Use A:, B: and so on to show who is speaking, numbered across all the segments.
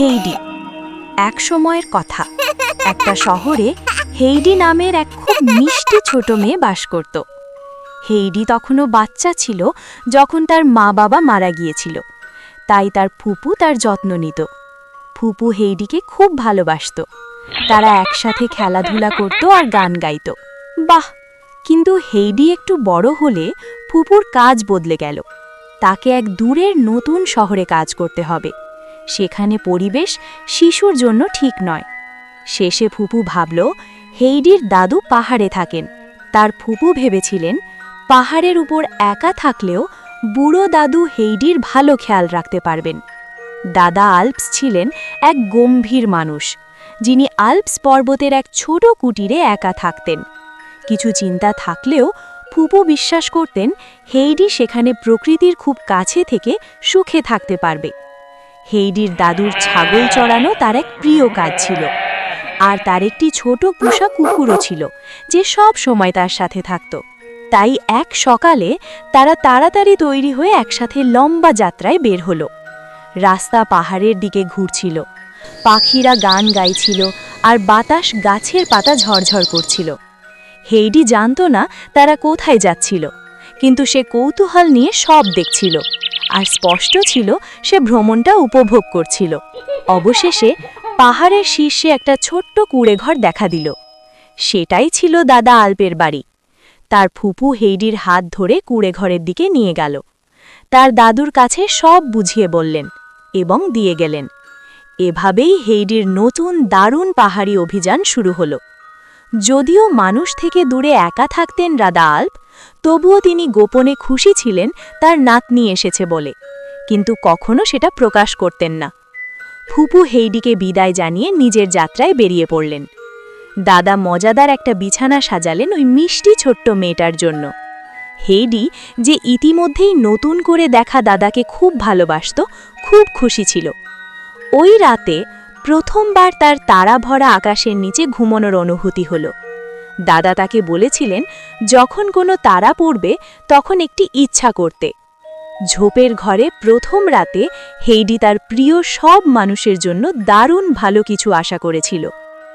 A: Heidi. এক সময়ের কথা। একটা শহরে হেইডি নামের এক খুব মিষ্টি ছোট মেয়ে বাস করত। হেইডি তখনও বাচ্চা ছিল যখন তার মা বাবা মারা গিয়েছিল। তাই তার ফুপু তার যত্ন নিত। ফুপু হেইডিকে খুব ভালোবাসত। তারা একসাথে খেলাধুলা করত আর গান গাইত। বাহ! কিন্তু হেইডি একটু বড় হলে ফুপুর কাজ বদলে গেল। তাকে এক দূরের নতুন শহরে কাজ করতে হবে। সেখানে পরিবেশ শিশুর জন্য ঠিক নয়। শেষে ফুপু ভাবল, হেইডির দাদু পাহাড়ে থাকেন। তার ফুপু ভেবেছিলেন, পাহাড়ের উপর একা থাকলেও বুড়ো দাদু হেইডির ভালো খেয়াল রাখতে পারবেন। দাদা আলপস ছিলেন এক গম্ভীর মানুষ, যিনি আল্পস পর্বতের এক ছোট কুটিরে একা থাকতেন। কিছু চিন্তা থাকলেও ফুপু বিশ্বাস করতেন, হেইডি সেখানে প্রকৃতির খুব কাছে থেকে সুখে থাকতে পারবে। হেইডির দাদুর ছাগল চড়ানো তার এক প্রিয় কাজ ছিল। আর তার একটি ছোট পোষা কুকুরও ছিল, যে সব সময় তার সাথে থাকত। তাই এক সকালে তারা তাড়াতাড়ি তৈরি হয়ে একসাথে লম্বা যাত্রায় বের হলো। রাস্তা পাহাড়ের দিকে ঘুরছিল। পাখিরা গান গাইছিল আর বাতাস গাছের পাতা ঝরঝর করছিল। হেইডি জানতো না তারা কোথায় যাচ্ছিল। কিন্তু সে কৌতূহল নিয়ে সব দেখছিল। আর স্পষ্ট ছিল, সে ভ্রমণটা উপভোগ করছিল। অবশেষে পাহাড়ের শীর্ষে একটা ছোট্ট কুড়েঘর দেখা দিল। সেটাই ছিল দাদা আলপের বাড়ি। তার ফুপু হেইডির হাত ধরে কুড়েঘরের দিকে নিয়ে গেল। তার দাদুর কাছে সব বুঝিয়ে বললেন এবং দিয়ে গেলেন। এভাবেই হেইডির নতুন দারুণ পাহাড়ি অভিযান শুরু হল। যদিও মানুষ থেকে দূরে একা থাকতেন রাদা আল্প তবুও তিনি গোপনে খুশি ছিলেন, তার নাতনি এসেছে বলে। কিন্তু কখনো সেটা প্রকাশ করতেন না। ফুপু হেইডিকে বিদায় জানিয়ে নিজের যাত্রায় বেরিয়ে পড়লেন। দাদা মজাদার একটা বিছানা সাজালেন ওই মিষ্টি ছোট্ট মেয়েটার জন্য। হেইডি যে ইতিমধ্যেই নতুন করে দেখা দাদাকে খুব ভালোবাসত, খুব খুশি ছিল। ওই রাতে প্রথমবার তার তারা ভরা আকাশের নিচে ঘুমানোর অনুভূতি হল। দাদা তাকে বলেছিলেন, যখন কোনো তারা পড়বে, তখন একটি ইচ্ছা করতে। ঝোপের ঘরে প্রথম রাতে হেইডি তার প্রিয় সব মানুষের জন্য দারুণ ভালো কিছু আশা করেছিল।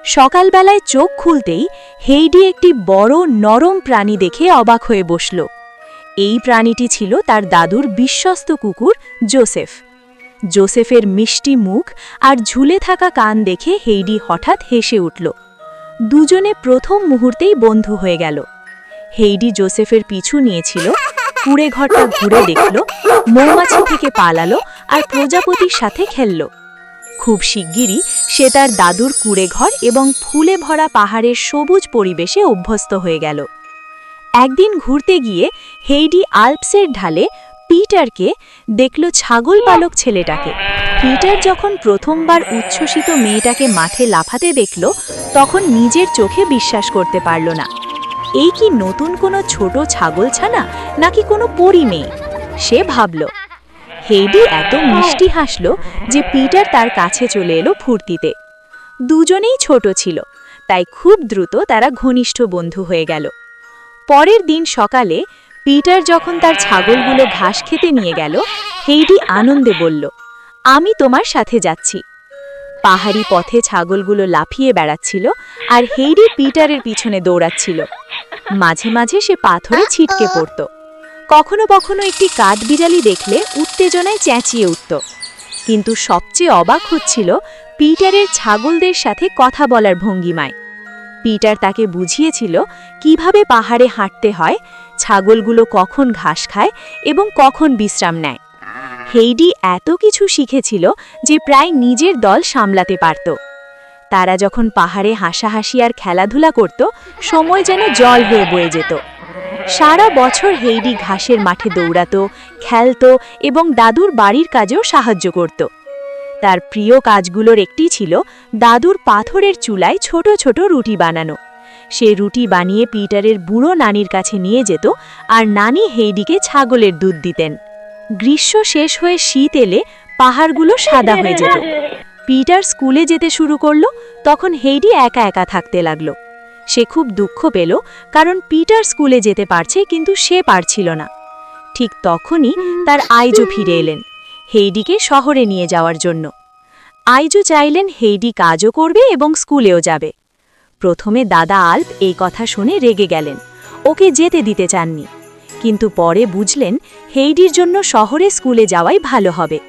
A: সকালবেলায় চোখ খুলতেই হেইডি একটি বড় নরম প্রাণী দেখে অবাক হয়ে বসল। এই প্রাণীটি ছিল তার দাদুর বিশ্বস্ত কুকুর জোসেফ। জোসেফের মিষ্টি মুখ আর ঝুলে থাকা কান দেখে হেইডি হঠাৎ হেসে উঠল। দুজনে প্রথম মুহূর্তেই বন্ধু হয়ে গেল। হেইডি জোসেফের পিছু নিয়েছিল কুড়ে ঘরটা ঘুরে দেখল, মৌমাছি থেকে পালালো আর প্রজাপতির সাথে খেলল। খুব শিগগিরই সে তার দাদুর কুড়ে ঘর এবং ফুলে ভরা পাহাড়ের সবুজ পরিবেশে অভ্যস্ত হয়ে গেল। একদিন ঘুরতে গিয়ে হেইডি আল্পসের ঢালে পিটারকে দেখল ছাগল পালক ছেলেটাকে। পিটার যখন প্রথমবার উচ্ছ্বসিত মেয়েটাকে মাঠে লাফাতে দেখল, তখন নিজের চোখে বিশ্বাস করতে পারল না। এই কি নতুন কোনো ছোট ছাগল ছানা নাকি কোনো পরি মেয়ে? সে ভাবল, হেইডি এত মিষ্টি হাসল যে পিটার তার কাছে চলে এলো ফুর্তিতে। দুজনেই ছোট ছিল, তাই খুব দ্রুত তারা ঘনিষ্ঠ বন্ধু হয়ে গেল। পরের দিন সকালে পিটার যখন তার ছাগলগুলো ঘাস খেতে নিয়ে গেল, হেইডি আনন্দে বলল, আমি তোমার সাথে যাচ্ছি। পাহাড়ি পথে ছাগলগুলো লাফিয়ে বেড়াচ্ছিল আর হেইডি পিটারের পিছনে দৌড়াচ্ছিল। মাঝে মাঝে সে পাথরে ছিটকে পড়ত। কখনো কখনো একটি কাঠবিড়ালি দেখলে উত্তেজনায় চেঁচিয়ে উঠত। কিন্তু সবচেয়ে অবাক হচ্ছিল পিটারের ছাগলদের সাথে কথা বলার ভঙ্গিমায়। পিটার তাকে বুঝিয়েছিল কীভাবে পাহাড়ে হাঁটতে হয় ছাগলগুলো কখন ঘাস খায় এবং কখন বিশ্রাম নেয়। হেইডি এত কিছু শিখেছিল যে প্রায় নিজের দল সামলাতে পারত। তারা যখন পাহাড়ে হাসাহাসি আর খেলাধুলা করত, সময় যেন জল হয়ে বয়ে যেত। সারা বছর হেইডি ঘাসের মাঠে দৌড়াতো, খেলতো এবং দাদুর বাড়ির কাজেও সাহায্য করত। তার প্রিয় কাজগুলোর একটি ছিল দাদুর পাথরের চুলায় ছোট ছোট রুটি বানানো। সে রুটি বানিয়ে পিটারের বুড়ো নানির কাছে নিয়ে যেত আর নানি হেইডিকে ছাগলের দুধ দিতেন। গ্রীষ্ম শেষ হয়ে শীত এলে পাহাড়গুলো সাদা হয়ে যেত। পিটার স্কুলে যেতে শুরু করল, তখন হেইডি একা একা থাকতে লাগল। সে খুব দুঃখ পেল, কারণ পিটার স্কুলে যেতে পারছে কিন্তু সে পারছিল না। ঠিক তখনই তার আইজো ফিরে এলেন, হেইডিকে শহরে নিয়ে যাওয়ার জন্য। আইজু চাইলেন হেইডি কাজও করবে এবং স্কুলেও যাবে। প্রথমে দাদা আল্প এই কথা শুনে রেগে গেলেন। ওকে যেতে দিতে চাননি। কিন্তু পরে বুঝলেন, হেইডির জন্য শহরে স্কুলে যাওয়াই ভালো হবে।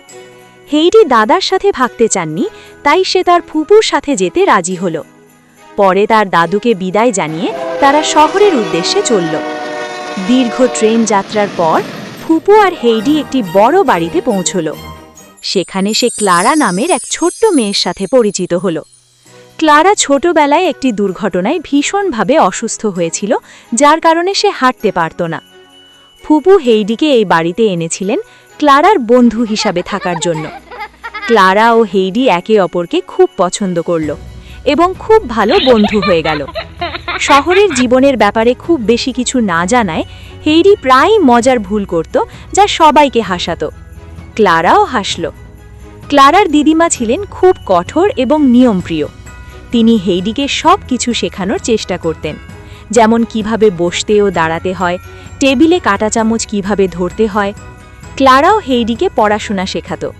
A: হেইডি দাদার সাথে ভাগতে চাননি, তাই সে তার ফুপুর সাথে যেতে রাজি হল। পরে তার দাদুকে বিদায় জানিয়ে তারা শহরের উদ্দেশ্যে চলল। দীর্ঘ ট্রেন যাত্রার পর ফুপু আর হেইডি একটি বড় বাড়িতে পৌঁছল। সেখানে সে ক্লারা নামের এক ছোট্ট মেয়ের সাথে পরিচিত হল। ক্লারা ছোটবেলায় একটি দুর্ঘটনায় ভীষণভাবে অসুস্থ হয়েছিল, যার কারণে সে হাঁটতে পারত না। ফুপু হেইডিকে এই বাড়িতে এনেছিলেন ক্লারার বন্ধু হিসাবে থাকার জন্য। ক্লারা ও হেইডি একে অপরকে খুব পছন্দ করল এবং খুব ভালো বন্ধু হয়ে গেল। শহরের জীবনের ব্যাপারে খুব বেশি কিছু না জানায়, হেইডি প্রায়ই মজার ভুল করত যা সবাইকে হাসাতো। ক্লারাও হাসল। ক্লারার দিদিমা ছিলেন খুব কঠোর এবং নিয়মপ্রিয়। তিনি হেইডিকে সব কিছু শেখানোর চেষ্টা করতেন যেমন কীভাবে বসতে ও দাঁড়াতে হয় টেবিলে কাটা চামচ কীভাবে ধরতে হয়। ক্লারাও হেইডিকে পড়াশোনা শেখাত।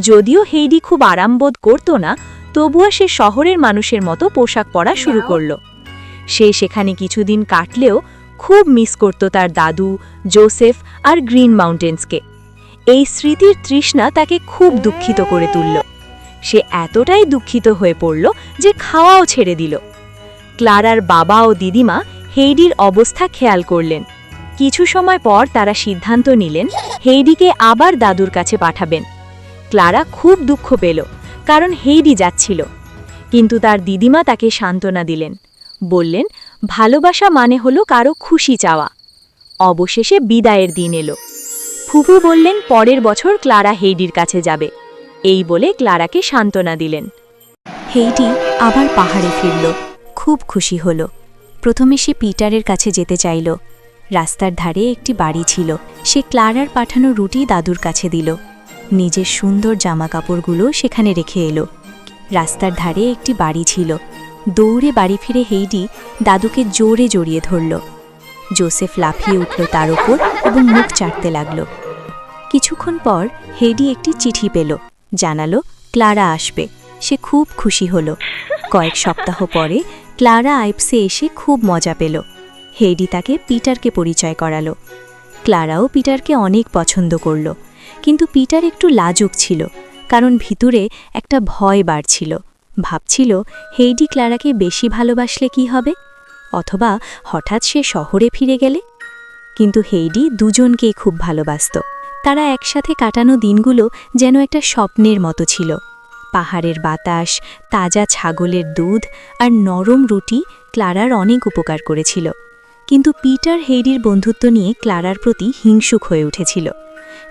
A: যদিও হেইডি খুব আরামবোধ করত না তবুও সে শহরের মানুষের মতো পোশাক পরা শুরু করল। সে সেখানে কিছুদিন কাটলেও খুব মিস করত তার দাদু জোসেফ আর গ্রিন মাউন্টেন্সকে। এই স্মৃতির তৃষ্ণা তাকে খুব দুঃখিত করে তুলল। সে এতটাই দুঃখিত হয়ে পড়ল যে খাওয়াও ছেড়ে দিল। ক্লারার বাবা ও দিদিমা হেইডির অবস্থা খেয়াল করলেন। কিছু সময় পর তারা সিদ্ধান্ত নিলেন হেইডিকে আবার দাদুর কাছে পাঠাবেন। ক্লারা খুব দুঃখ পেল, কারণ হেইডি যাচ্ছিল। কিন্তু তার দিদিমা তাকে সান্ত্বনা দিলেন। বললেন, ভালোবাসা মানে হলো কারও খুশি চাওয়া। অবশেষে বিদায়ের দিন এলো। ফুফু বললেন, পরের বছর ক্লারা হেইডির কাছে যাবে। এই বলে ক্লারাকে সান্ত্বনা দিলেন। হেইটি আবার পাহাড়ে ফিরল। খুব খুশি হল। প্রথমে সে পিটারের কাছে যেতে চাইল। রাস্তার ধারে একটি বাড়ি ছিল। সে ক্লারার পাঠানো রুটি দাদুর কাছে দিল। নিজের সুন্দর জামা কাপড়গুলো সেখানে রেখে এলো। রাস্তার ধারে একটি বাড়ি ছিল। দৌড়ে বাড়ি ফিরে হেইডি দাদুকে জোরে জড়িয়ে ধরল। জোসেফ লাফিয়ে উঠল তার ওপর এবং মুখ চাটতে লাগল। কিছুক্ষণ পর হেডি একটি চিঠি পেল। জানালো, ক্লারা আসবে। সে খুব খুশি হল। কয়েক সপ্তাহ পরে ক্লারা আইপসে এসে খুব মজা পেল। হেডি তাকে পিটারকে পরিচয় করালো। ক্লারাও পিটারকে অনেক পছন্দ করল। কিন্তু পিটার একটু লাজুক ছিল, কারণ ভিতরে একটা ভয় বাড়ছিল ভাবছিল, হেইডি ক্লারাকে বেশি ভালোবাসলে কি হবে? অথবা হঠাৎ সে শহরে ফিরে গেলে? কিন্তু হেইডি দুজনকেই খুব ভালোবাসত। তারা একসাথে কাটানো দিনগুলো যেন একটা স্বপ্নের মতো ছিল। পাহাড়ের বাতাস, তাজা ছাগলের দুধ আর নরম রুটি ক্লারার অনেক উপকার করেছিল। কিন্তু পিটার হেইডির বন্ধুত্ব নিয়ে ক্লারার প্রতি হিংসুক হয়ে উঠেছিল।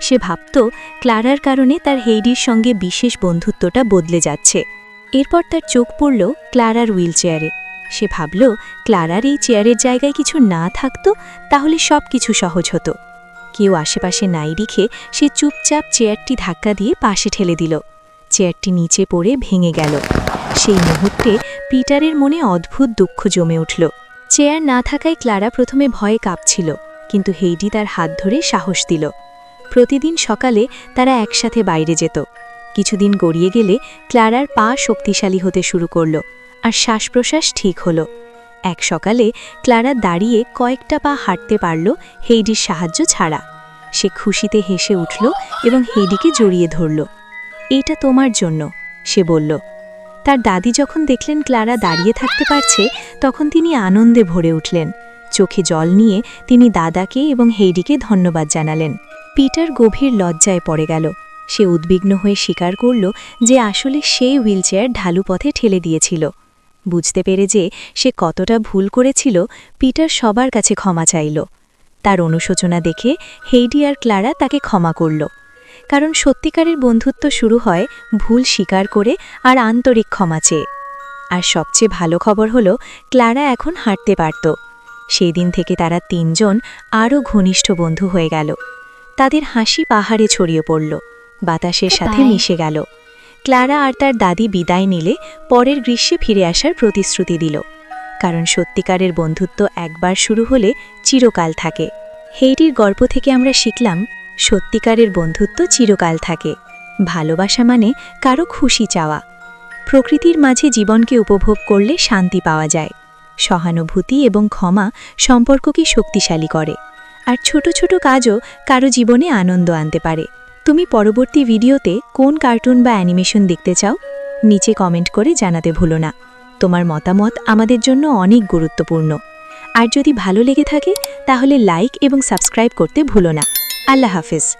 A: সে ভাবত ক্লারার কারণে তার হেইডির সঙ্গে বিশেষ বন্ধুত্বটা বদলে যাচ্ছে। এরপর তার চোখ পড়ল ক্লারার হুইল চেয়ারে সে ভাবল, ক্লারার এই চেয়ারের জায়গায় কিছু না থাকতো, তাহলে সব কিছু সহজ হতো। কেউ আশেপাশে নাই রেখে সে চুপচাপ চেয়ারটি ধাক্কা দিয়ে পাশে ঠেলে দিল। চেয়ারটি নিচে পড়ে ভেঙে গেল। সেই মুহূর্তে পিটারের মনে অদ্ভুত দুঃখ জমে উঠল। চেয়ার না থাকায় ক্লারা প্রথমে ভয়ে কাঁপছিল, কিন্তু হেইডি তার হাত ধরে সাহস দিল। প্রতিদিন সকালে তারা একসাথে বাইরে যেত। কিছুদিন গড়িয়ে গেলে ক্লারার পা শক্তিশালী হতে শুরু করল, আর শ্বাস প্রশ্বাস ঠিক হল। এক সকালে ক্লারা দাঁড়িয়ে কয়েকটা পা হাঁটতে পারল হেইডির সাহায্য ছাড়া। সে খুশিতে হেসে উঠল এবং হেইডিকে জড়িয়ে ধরল। এটা তোমার জন্য, সে বলল। তার দাদি যখন দেখলেন ক্লারা দাঁড়িয়ে থাকতে পারছে, তখন তিনি আনন্দে ভরে উঠলেন। চোখে জল নিয়ে তিনি দাদাকে এবং হেইডিকে ধন্যবাদ জানালেন। পিটার গভীর লজ্জায় পড়ে গেল। সে উদ্বিগ্ন হয়ে স্বীকার করল যে আসলে সে হুইলচেয়ার ঢালু পথে ঠেলে দিয়েছিল। বুঝতে পেরে যে সে কতটা ভুল করেছিল পিটার সবার কাছে ক্ষমা চাইল। তার অনুশোচনা দেখে হেইডি আর ক্লারা তাকে ক্ষমা করল। কারণ সত্যিকারের বন্ধুত্ব শুরু হয় ভুল স্বীকার করে আর আন্তরিক ক্ষমা চেয়ে। আর সবচেয়ে ভালো খবর হলো ক্লারা এখন হাঁটতে পারত। সেই দিন থেকে তারা তিনজন আরও ঘনিষ্ঠ বন্ধু হয়ে গেল। তাদের হাসি পাহাড়ে ছড়িয়ে পড়ল। বাতাসের সাথে মিশে গেল। ক্লারা আর তার দাদি বিদায় নিলে পরের গ্রীষ্মে ফিরে আসার প্রতিশ্রুতি দিল। কারণ সত্যিকারের বন্ধুত্ব একবার শুরু হলে চিরকাল থাকে। হেইটির গল্প থেকে আমরা শিখলাম, সত্যিকারের বন্ধুত্ব চিরকাল থাকে। ভালোবাসা মানে কারও খুশি চাওয়া। প্রকৃতির মাঝে জীবনকে উপভোগ করলে শান্তি পাওয়া যায়। সহানুভূতি এবং ক্ষমা সম্পর্ককে শক্তিশালী করে। আর ছোট ছোট কাজও কারও জীবনে আনন্দ আনতে পারে। তুমি পরবর্তী ভিডিওতে কোন কার্টুন বা অ্যানিমেশন দেখতে চাও? নিচে কমেন্ট করে জানাতে ভুলো না। তোমার মতামত আমাদের জন্য অনেক গুরুত্বপূর্ণ। আর যদি ভালো লেগে থাকে, তাহলে লাইক এবং সাবস্ক্রাইব করতে ভুলো না। আল্লাহ হাফেজ।